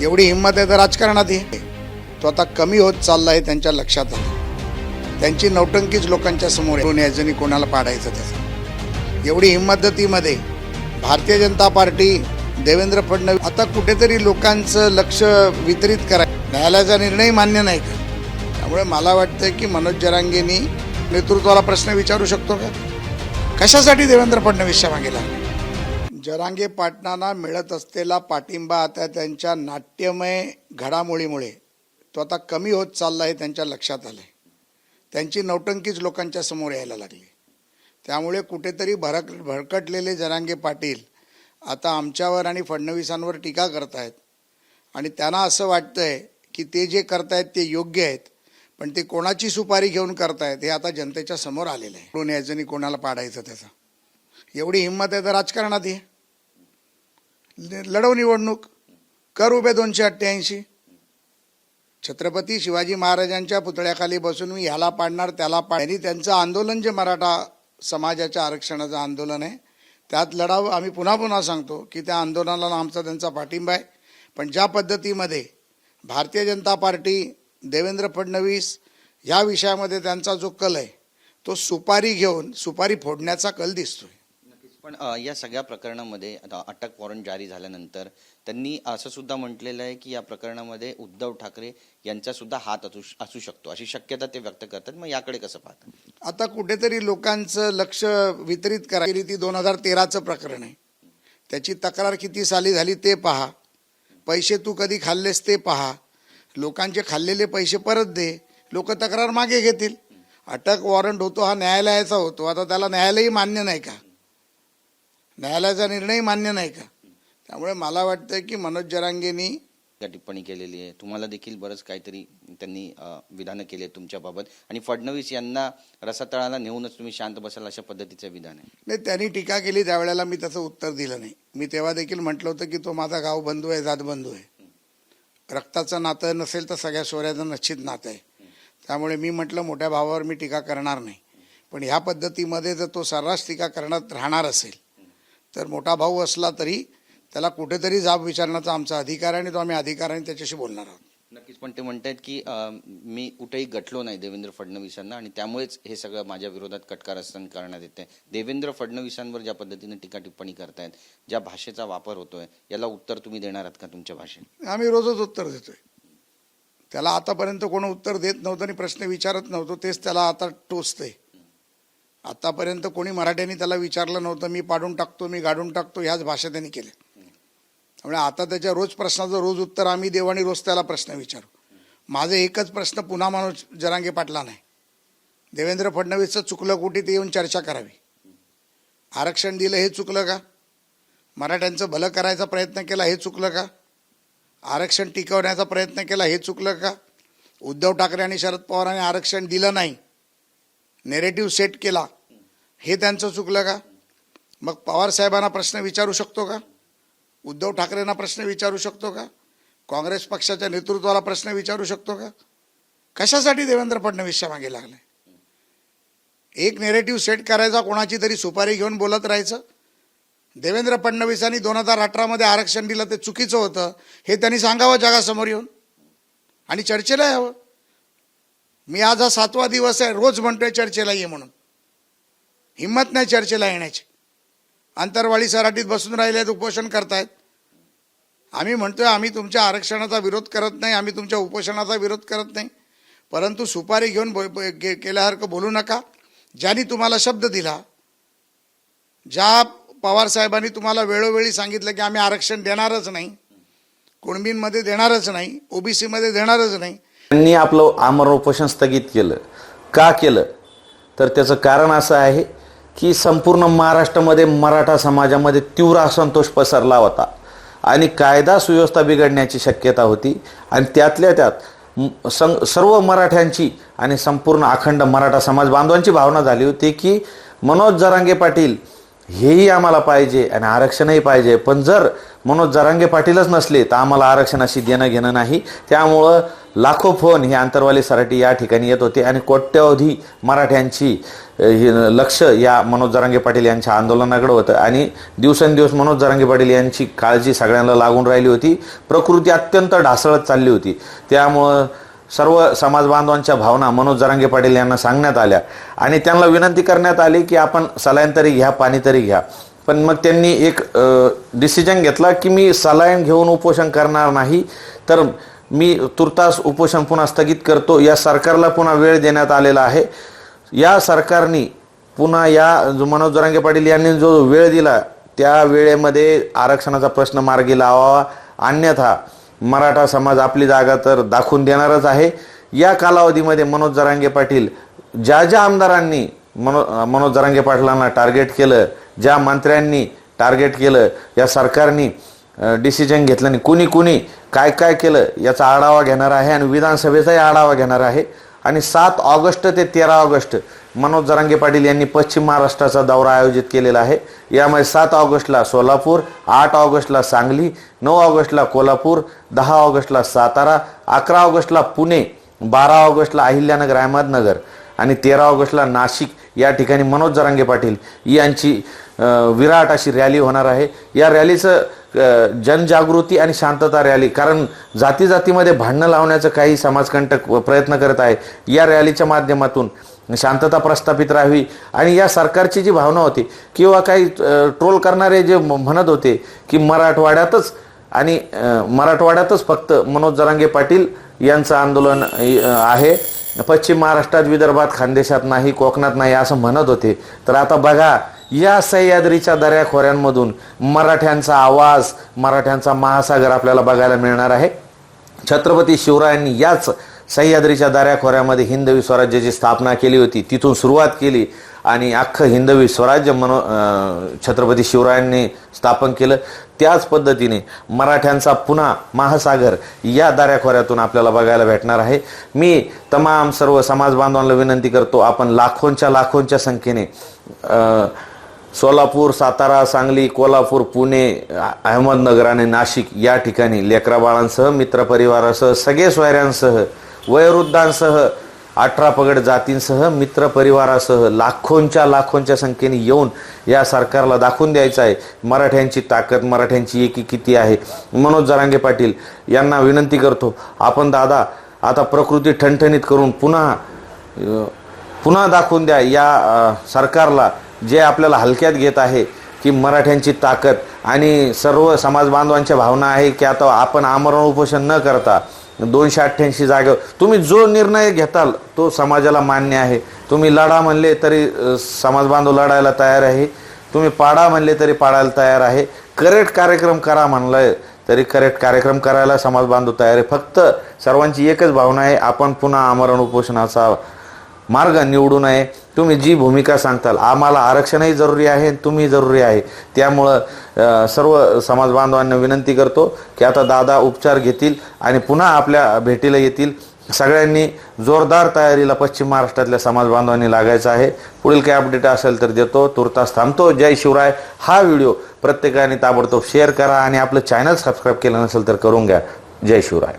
एवढी हिंमत आहे तर राजकारणात आहे तो आता कमी होत चालला आहे त्यांच्या लक्षात आलं त्यांची नौटंकीच लोकांच्या समोर येऊन यायचं कोणाला पाडायचं त्याचं. एवढी हिंमततीमध्ये भारतीय जनता पार्टी देवेंद्र फडणवीस आता कुठेतरी लोकांचं लक्ष वितरित करा. न्यायालयाचा निर्णय मान्य नाही का? त्यामुळे मला वाटतं की मनोज जरांगेनी नेतृत्वाला प्रश्न विचारू शकतो का? कशासाठी देवेंद्र फडणवीसच्या मागे लागले? जरांगे पाटणांना मिळत असलेला पाठिंबा आता त्यांच्या नाट्यमय घडामोडीमुळे तो आता कमी होत चालला आहे त्यांच्या लक्षात आलं आहे त्यांची नौटंकीच लोकांच्या समोर यायला लागली. त्यामुळे कुठेतरी भरक भरकटलेले जरांगे पाटील आता आमच्यावर आणि फडणवीसांवर टीका करतायत. आणि त्यांना असं वाटतं आहे की ते जे करतायत ते योग्य आहेत पण ते कोणाची सुपारी घेऊन करतायत हे आता जनतेच्या समोर आलेलं आहे. कोण यायचं आणि कोणाला पाडायचं त्याचं? एवढी हिंमत आहे तर राजकारणात आहे लढव निवडणूक कर उभे दोनशे अठ्ठ्याऐंशी. छत्रपती शिवाजी महाराजांच्या पुतळ्याखाली बसून मी ह्याला पाडणार त्याला पाड त्यांचं आंदोलन जे मराठा समाजाच्या आरक्षणाचं आंदोलन आहे त्यात लढाव आम्ही पुन्हा पुन्हा सांगतो की त्या आंदोलनाला आमचा त्यांचा पाठिंबा आहे. पण ज्या पद्धतीमध्ये भारतीय जनता पार्टी देवेंद्र फडणवीस ह्या विषयामध्ये त्यांचा जो कल आहे तो सुपारी घेऊन सुपारी फोडण्याचा कल दिसतोय. पण या सगळ्या प्रकरणामध्ये आता अटक वॉरंट जारी झाल्यानंतर त्यांनी असं सुद्धा म्हटलेलं आहे की या प्रकरणामध्ये उद्धव ठाकरे यांचा सुद्धा हात असू असू शकतो. अशी शक्यता ते व्यक्त करतात. मग याकडे कसं पाहतात आता कुठेतरी लोकांचं लक्ष वितरित करायची ती दोन हजार तेराचं प्रकरण आहे. त्याची तक्रार किती साली झाली ते पहा. पैसे तू कधी खाल्लेस ते पहा. लोकांचे खाल्लेले पैसे परत दे. लोक तक्रार मागे घेतील. अटक वॉरंट होतो हा न्यायालयाचा होतो. आता त्याला न्यायालयही मान्य नाही का? न्यायालयाचा निर्णय मान्य नाही का? त्यामुळे मला वाटतं की मनोज जरांगेंनी या टिप्पणी केलेली आहे. तुम्हाला देखील बरंच काहीतरी त्यांनी विधानं केली आहेत तुमच्याबाबत. आणि फडणवीस यांना रसातळाला नेऊनच तुम्ही शांत बसाल अशा पद्धतीचं विधान आहे. नाही त्यांनी टीका केली त्यावेळेला मी त्याचं उत्तर दिलं नाही. मी तेव्हा देखील म्हटलं होतं की तो माझा गाव बंधू आहे जात बंधू आहे. रक्ताचं नातं नसेल तर सगळ्या सोऱ्याचं निश्चित नातं आहे. त्यामुळे मी म्हटलं मोठ्या भावावर मी टीका करणार नाही. पण ह्या पद्धतीमध्ये जर तो सर्रास टीका करण्यात राहणार असेल तर मोठा भाऊ असला तरी त्याला कुठेतरी जाब विचारण्याचा आमचा अधिकार आहे आणि तो आम्ही अधिकाराने त्याच्याशी बोलणार आहोत. नक्कीच पण ते म्हणतायत की मी कुठेही गटलो नाही देवेंद्र फडणवीसांना आणि त्यामुळेच हे सगळं माझ्या विरोधात कटकारस्थान करण्यात येते देवेंद्र फडणवीसांवर ज्या पद्धतीने टीका टिप्पणी करतायत ज्या भाषेचा वापर होतोय याला उत्तर तुम्ही देणार आहात का तुमच्या भाषेत? आम्ही रोजच उत्तर देतोय. त्याला आतापर्यंत कोण उत्तर देत नव्हतं आणि प्रश्न विचारत नव्हतं तेच त्याला आता टोचतंय. आतापर्यंत कोणी मराठ्यांनी त्याला विचारलं नव्हतं मी पाडून टाकतो मी गाडून टाकतो ह्याच भाषा त्यांनी केल्या त्यामुळे आता त्याच्या रोज प्रश्नाचं रोज उत्तर आम्ही देऊ आणि रोज त्याला प्रश्न विचारू. माझा एकच प्रश्न पुन्हा मनोज जरांगे पाटला नाही देवेंद्र फडणवीसचं चुकलं कुठे ते येऊन चर्चा करावी. आरक्षण दिलं हे चुकलं का? मराठ्यांचं भलं करायचा प्रयत्न केला हे चुकलं का? आरक्षण टिकवण्याचा प्रयत्न केला हे चुकलं का? उद्धव ठाकरे आणि शरद पवारांनी आरक्षण दिलं नाही. नेरेटिव्ह सेट केला हे त्यांचं चुकलं का? मग पवार साहेबांना प्रश्न विचारू शकतो का? उद्धव ठाकरेंना प्रश्न विचारू शकतो का? काँग्रेस पक्षाच्या नेतृत्वाला प्रश्न विचारू शकतो का? कशासाठी देवेंद्र फडणवीसच्या मागे लागले? एक नेरेटिव्ह सेट करायचा कोणाची तरी सुपारी घेऊन बोलत राहायचं? देवेंद्र फडणवीसांनी दोन हजार अठरामध्ये आरक्षण दिलं ते चुकीचं होतं. हे त्यांनी सांगावं जगासमोर येऊन. आणि चर्चेला यावं. मी आज हा सातवा दिवस आहे रोज म्हणतोय चर्चेला ये म्हणून. हिंमत नाही चर्चेला येण्याची. आंतरवाळी सराटीत बसून राहिले आहेत उपोषण करतायत. आम्ही म्हणतोय आम्ही तुमच्या आरक्षणाचा विरोध करत नाही आम्ही तुमच्या उपोषणाचा विरोध करत नाही. परंतु सुपारी घेऊन बो- के- केल्यासारखं बोलू नका. ज्यांनी तुम्हाला शब्द दिला ज्या पवार साहेबांनी तुम्हाला वेळोवेळी सांगितलं की आम्ही आरक्षण देणारच नाही कुणबींमध्ये देणारच नाही ओबीसीमध्ये देणारच नाही त्यांनी आपलं आमरण उपोषण स्थगित केलं. का केलं? तर त्याचं कारण असं आहे की संपूर्ण महाराष्ट्रामध्ये मराठा समाजामध्ये तीव्र असंतोष पसरला होता. आणि कायदा सुव्यवस्था बिघडण्याची शक्यता होती. आणि त्यातल्या त्यात सं सर्व मराठ्यांची आणि संपूर्ण अखंड मराठा समाज बांधवांची भावना झाली होती की मनोज जरांगे पाटील हेही आम्हाला पाहिजे आणि आरक्षणही पाहिजे. पण जर मनोज जरांगे पाटीलच नसले तर आम्हाला आरक्षणाशी देणं घेणं नाही. त्यामुळं लाखो फोन हे आंतरवाली सराटी या ठिकाणी येत होते आणि कोट्यवधी मराठ्यांची लक्ष या मनोज जरांगे पाटील यांच्या आंदोलनाकडे होतं. आणि दिवसेंदिवस मनोज जरांगे पाटील यांची काळजी सगळ्यांना लागून राहिली होती. प्रकृती अत्यंत ढासळत चालली होती. त्यामुळं सर्व समाज बांधवांच्या भावना मनोज जरांगे पाटील यांना सांगण्यात आल्या. आणि त्यांना विनंती करण्यात आली की आपण सलाईन तरी घ्या पाणी तरी घ्या. पण मग त्यांनी एक डिसिजन घेतला की मी सलाईन घेऊन उपोषण करणार नाही. तर मी तुर्तास उपोषण पुन्हा स्थगित करतो. या सरकारला पुन्हा वेळ देण्यात आलेला आहे. या सरकारने पुन्हा या जो मनोज जरांगे पाटील यांनी जो वेळ दिला त्या वेळेमध्ये आरक्षणाचा प्रश्न मार्गी लावावा. अन्यथा मराठा समाज आपली जागा तर दाखवून देणारच आहे. या कालावधीमध्ये मनोज जरांगे पाटील ज्या ज्या आमदारांनी मनो मनोज जरांगे पाटलांना टार्गेट केलं ज्या मंत्र्यांनी टार्गेट केलं या सरकारनी डिसिजन घेतल्याने कुणी कुणी काय काय केलं याचा आढावा घेणार आहे आणि विधानसभेचाही आढावा घेणार आहे. आणि सात ऑगस्ट ते तेरा ऑगस्ट मनोज जरांगे पाटील यांनी पश्चिम महाराष्ट्राचा दौरा आयोजित केलेला आहे. यामध्ये सात ऑगस्टला सोलापूर आठ ऑगस्टला सांगली नऊ ऑगस्टला कोल्हापूर दहा ऑगस्टला सातारा अकरा ऑगस्टला पुणे बारा ऑगस्टला अहिल्यानगर अहमदनगर. आणि तेरा ऑगस्टला नाशिक या ठिकाणी मनोज जरांगे पाटील यांची विराट अशी रॅली होणार आहे. या रॅलीचं जनजागृती आणि शांतता रॅली कारण जाती जातीमध्ये भांडणं लावण्याचं काही समाजकंटक प्रयत्न करत आहे. या रॅलीच्या माध्यमातून शांतता प्रस्थापित राहावी आणि या सरकारची जी भावना होती किंवा काही ट्रोल करणारे जे म्हणत होते की मराठवाड्यातच आणि मराठवाड्यातच फक्त मनोज जरांगे पाटील यांचं आंदोलन आहे. पश्चिम महाराष्ट्रात विदर्भात खानदेशात नाही कोकणात नाही असं म्हणत होते. तर आता बघा या सह्याद्रीच्या दऱ्याखोऱ्यांमधून मराठ्यांचा आवाज मराठ्यांचा महासागर आपल्याला बघायला मिळणार आहे. छत्रपती शिवरायांनी याच सह्याद्रीच्या दऱ्याखोऱ्यामध्ये हिंदवी स्वराज्याची स्थापना केली होती. तिथून सुरुवात केली. आणि अख्खं हिंदवी स्वराज्य मनो छत्रपती शिवरायांनी स्थापन केलं. त्याच पद्धतीने मराठ्यांचा पुन्हा महासागर या दऱ्याखोऱ्यातून आपल्याला बघायला भेटणार आहे. मी तमाम सर्व समाज बांधवांना विनंती करतो आपण लाखोंच्या लाखोंच्या संख्येने सोलापूर सातारा सांगली कोल्हापूर पुणे अहमदनगर आणि नाशिक या ठिकाणी लेकराबाळांसह मित्रपरिवारासह सगळे सोयऱ्यांसह वयोवृद्धांसह अठरा पगड जातींसह मित्रपरिवारासह लाखोंच्या लाखोंच्या संख्येने येऊन या सरकारला दाखवून द्यायचं आहे. मराठ्यांची ताकद मराठ्यांची एकी किती आहे. मनोज जरांगे पाटील यांना विनंती करतो आपण दादा आता प्रकृती ठणठणीत करून पुन्हा पुन्हा दाखवून द्या या सरकारला जे आपल्याला हलक्यात घेत आहे की मराठ्यांची ताकद आणि सर्व समाज बांधवांच्या भावना आहे की आता आपण आमरण उपोषण न करता दोनशे अठ्ठ्याऐंशी जागेवर. तुम्ही जो निर्णय घेताल तो समाजाला मान्य आहे. तुम्ही लढा म्हणले तरी समाज बांधव लढायला तयार आहे. तुम्ही पाडा म्हणले तरी पाडायला तयार आहे. करेक्ट कार्यक्रम करा म्हणलंय तरी करेक्ट कार्यक्रम करायला समाज बांधव तयार आहे. फक्त सर्वांची एकच भावना आहे आपण पुन्हा आमरण उपोषणाचा मार्ग निवडू नये. तुम्ही जी भूमिका सांगताल आम्हाला आरक्षणही जरुरी आहे तुम्ही जरुरी आहे. त्यामुळं सर्व समाज बांधवांना विनंती करतो की आता दादा उपचार घेतील आणि पुन्हा आपल्या भेटीला येतील. सगळ्यांनी जोरदार तयारीला पश्चिम महाराष्ट्रातल्या समाज बांधवांनी लागायचं आहे. पुढील काही अपडेट असेल तर देतो. तुर्तास थांबतो. जय शिवराय. हा व्हिडिओ प्रत्येकाने ताबडतोब शेअर करा आणि आपलं चॅनल सबस्क्राईब केलं नसेल तर करून घ्या. जय शिवराय.